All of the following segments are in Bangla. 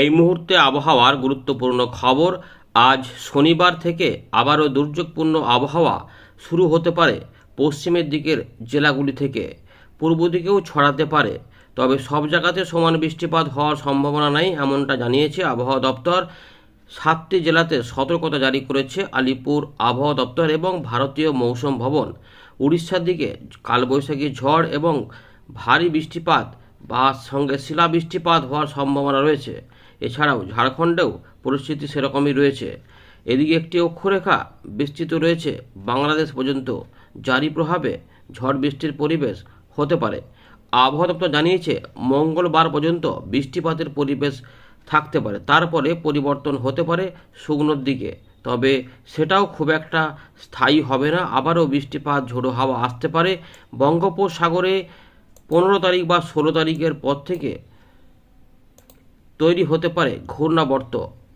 এই মুহূর্তে আবহাওয়ার গুরুত্বপূর্ণ খবর, আজ শনিবার থেকে আবারও দুর্যোগপূর্ণ আবহাওয়া শুরু হতে পারে পশ্চিমের দিকের জেলাগুলি থেকে। পূর্ব দিকেও ছড়াতে পারে, তবে সব জায়গাতে সমান বৃষ্টিপাত হওয়ার সম্ভাবনা নাই এমনটা জানিয়েছে আবহাওয়া দপ্তর। সাতটি জেলাতে সতর্কতা জারি করেছে আলিপুর আবহাওয়া দপ্তর এবং ভারতীয় মৌসুম ভবন। উড়িষ্যার দিকে কালবৈশাখী ঝড় এবং ভারী বৃষ্টিপাত বা সঙ্গে শিলা বৃষ্টিপাত হওয়ার সম্ভাবনা রয়েছে। এছাড়াও ঝাড়খণ্ডেও পরিস্থিতি সেরকমই রয়েছে। এদিকে একটি অক্ষরেখা বিস্তৃত রয়েছে। বাংলাদেশ পর্যন্ত জারি প্রভাবে ঝড় বৃষ্টির পরিবেশ হতে পারে। আবহাওয়া দপ্তর জানিয়েছে, মঙ্গলবার পর্যন্ত বৃষ্টিপাতের পরিবেশ থাকতে পারে। তারপরে পরিবর্তন হতে পারে শুকনোর দিকে। তবে সেটাও খুব একটা স্থায়ী হবে না। আবারও বৃষ্টিপাত ঝোড়ো হাওয়া আসতে পারে। বঙ্গোপসাগরে পনেরো তারিখ বা ষোলো তারিখের পর থেকে তৈরি হতে পারে ঘূর্ণাবর্ত।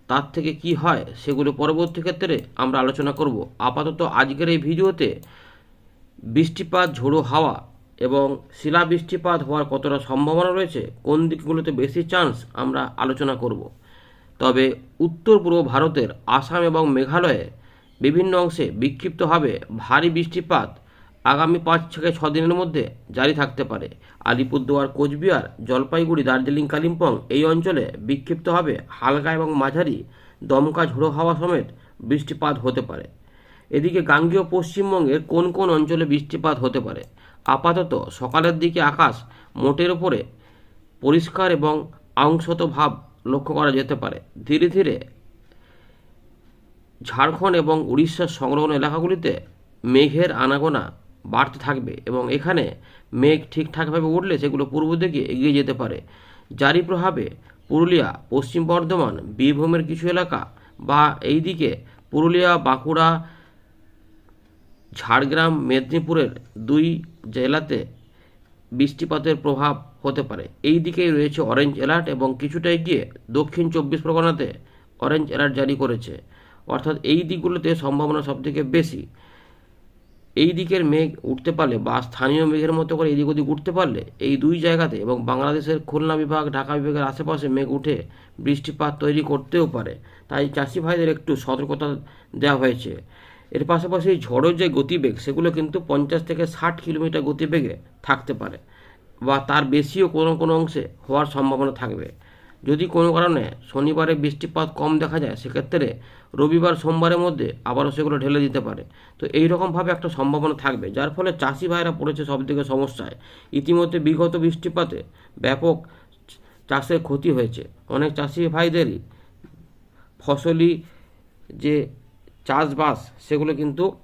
তার থেকে কি হয় সেগুলো পরবর্তী ক্ষেত্রে আমরা আলোচনা করব। আপাতত আজকের এই ভিডিওতে বৃষ্টিপাত, ঝোড়ো হাওয়া এবং শিলা বৃষ্টিপাত হওয়ার কতটা সম্ভাবনা রয়েছে কোন দিকগুলোতে বেশি চান্স আমরা আলোচনা করব। তবে উত্তর পূর্ব ভারতের আসাম এবং মেঘালয়ে বিভিন্ন অংশে বিক্ষিপ্তভাবে ভারী বৃষ্টিপাত আগামী পাঁচ থেকে ছ দিনের মধ্যে জারি থাকতে পারে। আলিপুরদুয়ার, কোচবিহার, জলপাইগুড়ি, দার্জিলিং, কালিম্পং এই অঞ্চলে বিক্ষিপ্তভাবে হালকা এবং মাঝারি দমকা ঝোড়ো হাওয়া সমেত বৃষ্টিপাত হতে পারে। এদিকে গাঙ্গেয় পশ্চিমবঙ্গের কোন কোন অঞ্চলে বৃষ্টিপাত হতে পারে? আপাতত সকালের দিকে আকাশ মোটের ওপরে পরিষ্কার এবং অংশত ভাব লক্ষ্য করা যেতে পারে। ধীরে ধীরে ঝাড়খণ্ড এবং উড়িষ্যার সংলগ্ন এলাকাগুলিতে মেঘের আনাগোনা বাড়তে থাকবে এবং এখানে মেঘ ঠিকঠাকভাবে উঠলে সেগুলো পূর্ব দিকে এগিয়ে যেতে পারে। জারি প্রভাবে পুরুলিয়া, পশ্চিম বর্ধমান, বীরভূমের কিছু এলাকা বা এই দিকে পুরুলিয়া, বাঁকুড়া, ঝাড়গ্রাম, মেদিনীপুরের দুই জেলাতে বৃষ্টিপাতের প্রভাব হতে পারে। এই দিকেই রয়েছে অরেঞ্জ অ্যালার্ট এবং কিছুটা এগিয়ে দক্ষিণ চব্বিশ পরগনাতে অরেঞ্জ অ্যালার্ট জারি করেছে। অর্থাৎ এই দিকগুলোতে সম্ভাবনা সবথেকে বেশি। এই দিকের মেঘ উঠতে পারলে বা স্থানীয় মেঘের মতো করে এদিক ওদিক উঠতে পারলে এই দুই জায়গাতে এবং বাংলাদেশের খুলনা বিভাগ, ঢাকা বিভাগের আশেপাশে মেঘ উঠে বৃষ্টিপাত তৈরি করতেও পারে। তাই চাষি ভাইদের একটু সতর্কতা দেওয়া হয়েছে। এর পাশাপাশি ঝড়ের যে গতিবেগ, সেগুলো কিন্তু পঞ্চাশ থেকে ষাট কিলোমিটার গতিবেগে থাকতে পারে বা তার বেশিও কোনো কোনো অংশে হওয়ার সম্ভাবনা থাকবে। যদি কোনো কারণে শনিবারে বৃষ্টিপাত কম দেখা যায়, সেক্ষেত্রে রবিবার সোমবারের মধ্যে আবারও সেগুলো ঢেলে দিতে পারে। তো এই রকমভাবে একটা সম্ভাবনা থাকবে, যার ফলে চাষি ভাইরা পড়েছে সবথেকে সমস্যায়। ইতিমধ্যে বিগত বৃষ্টিপাতে ব্যাপক চাষের ক্ষতি হয়েছে। অনেক চাষি ভাইদেরই ফসলি যে চাষবাস, সেগুলো কিন্তু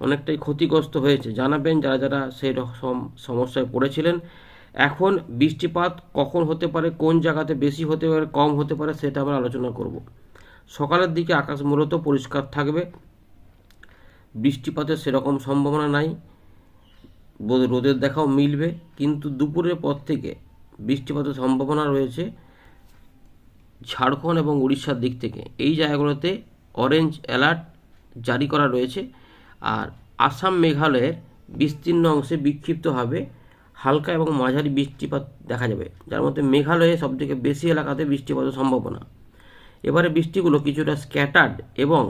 অনেকটাই ক্ষতিগ্রস্ত হয়েছে। জানাবেন যারা যারা সেই রকম সমস্যায় পড়েছিলেন। এখন বৃষ্টিপাত কখন হতে পারে, কোন জায়গাতে বেশি হতে পারে, কম হতে পারে, সেটা আমরা আলোচনা করব। সকালের দিকে আকাশ মূলত পরিষ্কার থাকবে। বৃষ্টিপাতের সেরকম সম্ভাবনা নাই। রোদের দেখাও মিলবে। কিন্তু দুপুরের পর থেকে বৃষ্টিপাতের সম্ভাবনা রয়েছে ঝাড়খণ্ড এবং উড়িষ্যার দিক থেকে। এই জায়গাগুলোতে অরেঞ্জ অ্যালার্ট জারি করা রয়েছে। আর আসাম মেঘালয়ের বিস্তীর্ণ অংশে বিক্ষিপ্তভাবে হালকা এবং মাঝারি বৃষ্টিপাত দেখা যাবে, যার মধ্যে মেঘালয়ে সবথেকে বেশি এলাকাতে বৃষ্টিপাতের সম্ভাবনা। এবারে বৃষ্টিগুলো কিছুটা স্ক্যাটার্ড এবং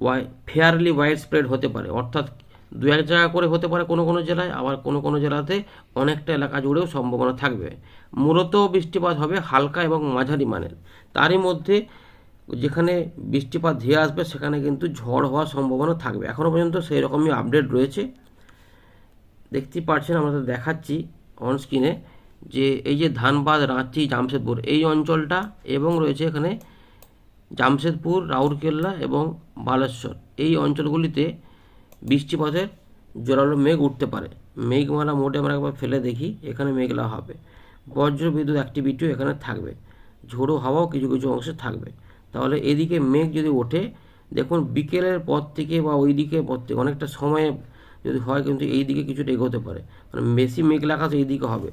ওয়াই ফেয়ারলি ওয়াইড স্প্রেড হতে পারে, অর্থাৎ দু এক জায়গা করে হতে পারে কোনো কোনো জেলায়, আবার কোনো কোনো জেলাতে অনেকটা এলাকা জুড়েও সম্ভাবনা থাকবে। মূলত বৃষ্টিপাত হবে হালকা এবং মাঝারি মানের। তারই মধ্যে যেখানে বৃষ্টিপাত ধেয়ে আসবে, সেখানে কিন্তু ঝড় হওয়ার সম্ভাবনা থাকবে। এখনও পর্যন্ত সেই রকমই আপডেট রয়েছে। দেখতেই পাচ্ছেন, আমরা দেখাচ্ছি অন স্ক্রিনে যে এই যে ধানবাদ, রাঁচি, জামশেদপুর, এই অঞ্চলটা এবং রয়েছে এখানে জামশেদপুর, রাউরকেল্লা এবং বালেশ্বর। এই অঞ্চলগুলিতে বৃষ্টিপাতের জোরালো মেঘ উঠতে পারে। মেঘমালা মোটে আমরা একবার ফেলে দেখি, এখানে মেঘলা হবে। বজ্র বিদ্যুৎ অ্যাক্টিভিটিও এখানে থাকবে। ঝোড়ো হাওয়াও কিছু কিছু অংশে থাকবে। তাহলে এদিকে মেঘ যদি ওঠে, দেখুন বিকেলের পর থেকে বা ওই দিকে পর থেকে অনেকটা সময়ে যদি হয় কিন্তু এই দিকে কিছুটা এগোতে পারে। মানে বেশি মেঘলা আকাশ এই দিকে হবে।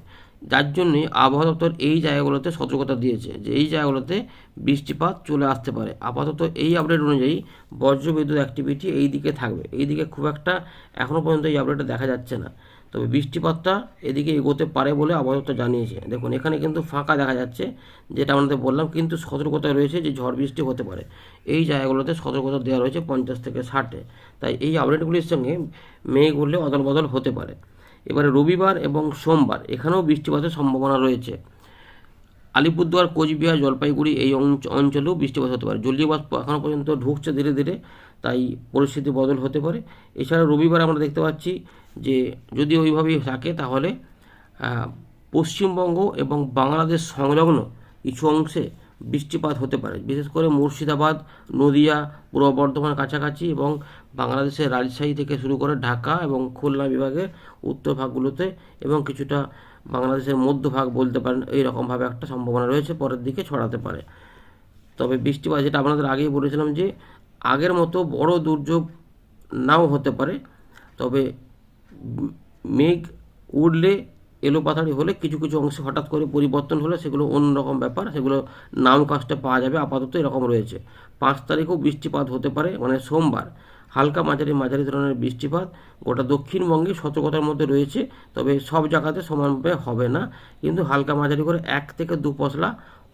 যার জন্যে আবহাওয়া দপ্তর এই জায়গাগুলোতে সতর্কতা দিয়েছে যে এই জায়গাগুলোতে বৃষ্টিপাত চলে আসতে পারে। আপাতত এই আপডেট অনুযায়ী বজ্র বিদ্যুৎ অ্যাক্টিভিটি এই দিকে থাকবে। এই দিকে খুব একটা এখনও পর্যন্ত এই আপডেটটা দেখা যাচ্ছে না। তবে বৃষ্টিপাতটা এদিকে এগোতে পারে বলে আপাতত জানিয়েছে। দেখুন, এখানে কিন্তু ফাঁকা দেখা যাচ্ছে, যেটা আমাদের বললাম, কিন্তু সতর্কতা রয়েছে যে ঝড় বৃষ্টি হতে পারে। এই জায়গাগুলোতে সতর্কতা দেওয়া রয়েছে পঞ্চাশ থেকে ষাটে। তাই এই আপডেটগুলির সঙ্গে মেঘ উঠলে অদল বদল হতে পারে। এবারে রবিবার এবং সোমবার, এখানেও বৃষ্টিপাতের সম্ভাবনা রয়েছে। আলিপুরদুয়ার, কোচবিহার, জলপাইগুড়ি এই অঞ্চ- অঞ্চলেও বৃষ্টিপাত হতে পারে। জলীয় বাষ্প এখনও পর্যন্ত ঢুকছে ধীরে ধীরে। তাই পরিস্থিতি বদল হতে পারে। এছাড়া রবিবার আমরা দেখতে পাচ্ছি যে যদি ওইভাবেই থাকে তাহলে পশ্চিমবঙ্গ এবং বাংলাদেশ সংলগ্ন কিছু অংশে বৃষ্টিপাত হতে পারে। বিশেষ করে মুর্শিদাবাদ, নদিয়া, পূর্ব বর্ধমান কাছাকাছি এবং বাংলাদেশের রাজশাহী থেকে শুরু করে ঢাকা এবং খুলনা বিভাগের উত্তর ভাগগুলোতে এবং কিছুটা বাংলাদেশের মধ্যভাগ বলতে পারেন, এইরকমভাবে একটা সম্ভাবনা রয়েছে, পরের দিকে ছড়াতে পারে। তবে বৃষ্টিপাত যেটা আপনাদের আগেই বলেছিলাম যে আগের মতো বড় দুর্যোগ নাও হতে পারে, তবে মেঘ উড়লে এলো পাতাড়ি হলে কিছু কিছু অংশে হঠাৎ করে পরিবর্তন হলে সেগুলো অন্যরকম ব্যাপার, সেগুলো নাম কাজটা পাওয়া যাবে, আপাতত এরকম রয়েছে। পাঁচ তারিখেও বৃষ্টিপাত হতে পারে মানে সোমবার। হালকা মাঝারি মাঝারি ধরনের বৃষ্টিপাত গোটা দক্ষিণবঙ্গে সতর্কতার মধ্যে রয়েছে, তবে সব জায়গাতে সমানভাবে হবে না, কিন্তু হালকা মাঝারি করে এক থেকে দু পশলা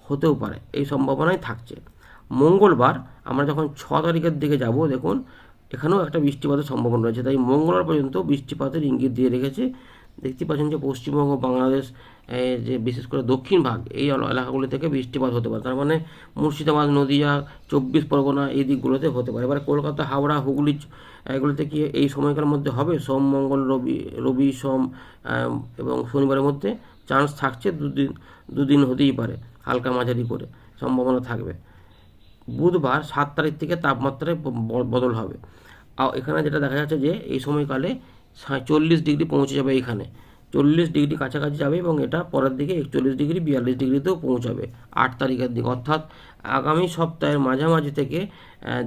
হতেও পারে, এই সম্ভাবনাই থাকছে। মঙ্গলবার আমরা যখন ছ তারিখের দিকে যাব, দেখুন, এখানেও একটা বৃষ্টিপাতের সম্ভাবনা রয়েছে। তাই মঙ্গলবার পর্যন্ত বৃষ্টিপাতের ইঙ্গিত দিয়ে রেখেছে। দেখতে পাচ্ছেন যে পশ্চিমবঙ্গ, বাংলাদেশ যে বিশেষ করে দক্ষিণ ভাগ, এই এলাকাগুলি থেকে বৃষ্টিপাত হতে পারে। তার মানে মুর্শিদাবাদ, নদীয়া, চব্বিশ পরগনা এই দিকগুলোতে হতে পারে। এবার কলকাতা, হাওড়া, হুগলি এগুলোতে কি এই সময়কার মধ্যে হবে? সোম, মঙ্গল, রবি রবি, সোম এবং শনিবারের মধ্যে চান্স থাকছে দুদিন দুদিন হতেই পারে, হালকা মাঝারি করে সম্ভাবনা থাকবে। বুধবার সাত তারিখ থেকে তাপমাত্রায় বদল হবে। আর এখানে যেটা দেখা যাচ্ছে যে এই সময়কালে চল্লিশ ডিগ্রি পৌঁছে যাবে এখানে। চল্লিশ ডিগ্রি কাছাকাছি যাবে এবং এটা পরের দিকে একচল্লিশ ডিগ্রি, বিয়াল্লিশ ডিগ্রিতেও পৌঁছাবে আট তারিখের দিকে। অর্থাৎ আগামী সপ্তাহের মাঝামাঝি থেকে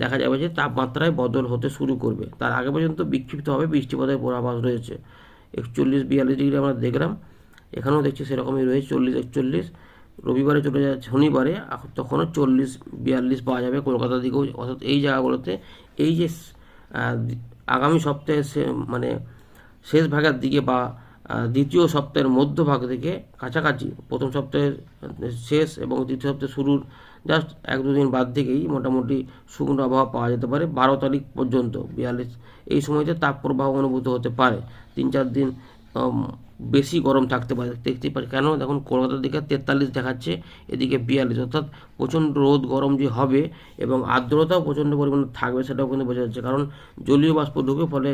দেখা যাবে যে তাপমাত্রায় বদল হতে শুরু করবে। তার আগে পর্যন্ত বিক্ষিপ্তভাবে বৃষ্টিপাতের পূর্বাভাস রয়েছে। একচল্লিশ, বিয়াল্লিশ ডিগ্রি আমরা দেখলাম। এখানেও দেখছি সেরকমই রয়েছে, চল্লিশ, একচল্লিশ। রবিবারে চলে যাচ্ছে শনিবারে তখনও চল্লিশ, বিয়াল্লিশ পাওয়া যাবে কলকাতার দিকেও, অর্থাৎ এই জায়গাগুলোতে। এই যে আগামী সপ্তাহে মানে শেষ ভাগের দিকে বা দ্বিতীয় সপ্তাহের মধ্যভাগ থেকে কাছাকাছি, প্রথম সপ্তাহের শেষ এবং দ্বিতীয় সপ্তাহে শুরুর জাস্ট এক দুদিন বাদ থেকেই মোটামুটি শুকনো আবহাওয়া পাওয়া যেতে পারে বারো তারিখ পর্যন্ত, বিয়াল্লিশ। এই সময়তে তাপপ্রবাহ অনুভূত হতে পারে। তিন চার দিন বেশি গরম থাকতে পারে দেখতেই পারি। কেন দেখুন, কলকাতার দিকে তেতাল্লিশ দেখাচ্ছে, এদিকে বিয়াল্লিশ। অর্থাৎ প্রচণ্ড রোদ, গরম যে হবে এবং আর্দ্রতাও প্রচণ্ড পরিমাণে থাকবে সেটাও কিন্তু বোঝা যাচ্ছে। কারণ জলীয় বাষ্প ঢুকে ফলে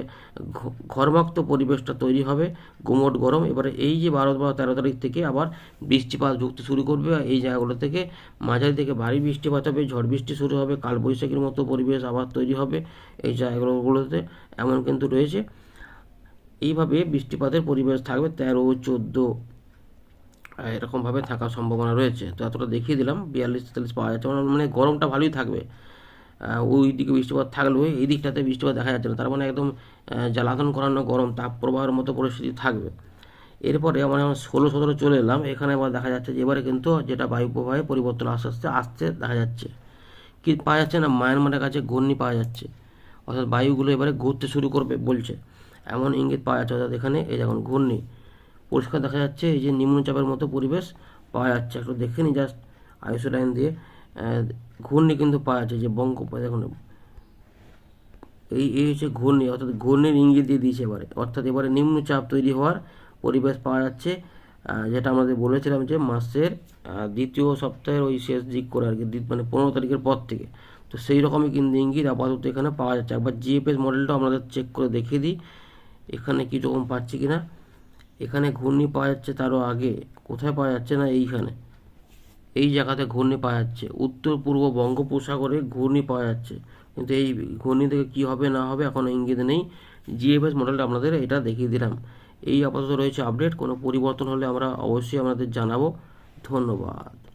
ঘর্মাক্ত পরিবেশটা তৈরি হবে, গুমট গরম। এবারে এই যে বারো বা তেরো তারিখ থেকে আবার বৃষ্টিপাত ঢুকতে শুরু করবে এই জায়গাগুলো থেকে, মাঝারি থেকে ভারী বৃষ্টিপাত হবে, ঝড় বৃষ্টি শুরু হবে, কালবৈশাখীর মতো পরিবেশ আবার তৈরি হবে এই জায়গাগুলোতে, এমন কিন্তু রয়েছে। এইভাবে বৃষ্টিপাতের পরিবেশ থাকবে তেরো, চোদ্দ এরকমভাবে থাকার সম্ভাবনা রয়েছে। তো এতটা দেখিয়ে দিলাম, বিয়াল্লিশ, তেতাল্লিশ পাওয়া যাচ্ছে। মানে- মানে গরমটা ভালোই থাকবে। ওই দিকে বৃষ্টিপাত থাকলেও, এই দিকটাতে বৃষ্টিপাত দেখা যাচ্ছে না। তার মানে একদম জ্বালাতন করানো গরম, তাপ প্রবাহের মতো পরিস্থিতি থাকবে। এরপরে আমরা যখন ষোলো, সতেরো চলে এলাম। এখানে আবার দেখা যাচ্ছে যে, এবারে কিন্তু যেটা বায়ু প্রবাহে পরিবর্তন আস্তে আস্তে, আসতে দেখা যাচ্ছে। কি পাওয়া যাচ্ছে না? মায়ানমারের কাছে ঘূর্ণি পাওয়া যাচ্ছে। অর্থাৎ বায়ুগুলো এবারে ঘুরতে শুরু করবে বলছে। এমন ইঙ্গিত পাওয়া যাচ্ছে অর্থাৎ এখানে এই দেখুন ঘূর্ণি। পরিষ্কার দেখা যাচ্ছে এই যে নিম্নচাপের মতো পরিবেশ পাওয়া যাচ্ছে। একটু দেখে নি জাস্ট আইসো লাইন দিয়ে। ঘূর্ণি কিন্তু পাওয়া যাচ্ছে যে বঙ্গ দেখুন। এই এই হচ্ছে ঘূর্ণি অর্থাৎ ঘূর্ণির ইঙ্গিত দিয়ে দিয়েছে এবারে। অর্থাৎ এবারে নিম্নচাপ তৈরি হওয়ার পরিবেশ পাওয়া যাচ্ছে। যেটা আমাদের বলেছিলাম যে মাসের দ্বিতীয় সপ্তাহের ওই শেষ দিক করে আর কি মানে পনেরো তারিখের পর থেকে। তো সেই রকমই কিন্তু ইঙ্গিত আপাতত এখানে পাওয়া যাচ্ছে। একবার জিএফএস মডেলটা আমাদের চেক করে দেখিয়ে দিই। এখানে কীরকম পাচ্ছি কিনা? এখানে ঘূর্ণি পাওয়া যাচ্ছে তারও আগে। কোথায় পাওয়া যাচ্ছে না এইখানে? এই জায়গাতে ঘূর্ণি পাওয়া যাচ্ছে। উত্তর পূর্ব বঙ্গোপসাগরে ঘূর্ণি পাওয়া যাচ্ছে। কিন্তু এই ঘূর্ণি থেকে কী হবে, না হবে এখনও ইঙ্গিত নেই। জিএফএস মডেলটা আপনাদের এটা দেখিয়ে দিলাম। এই আপাতত রয়েছে আপডেট। কোনো পরিবর্তন হলে আমরা অবশ্যই আপনাদের জানাব। ধন্যবাদ।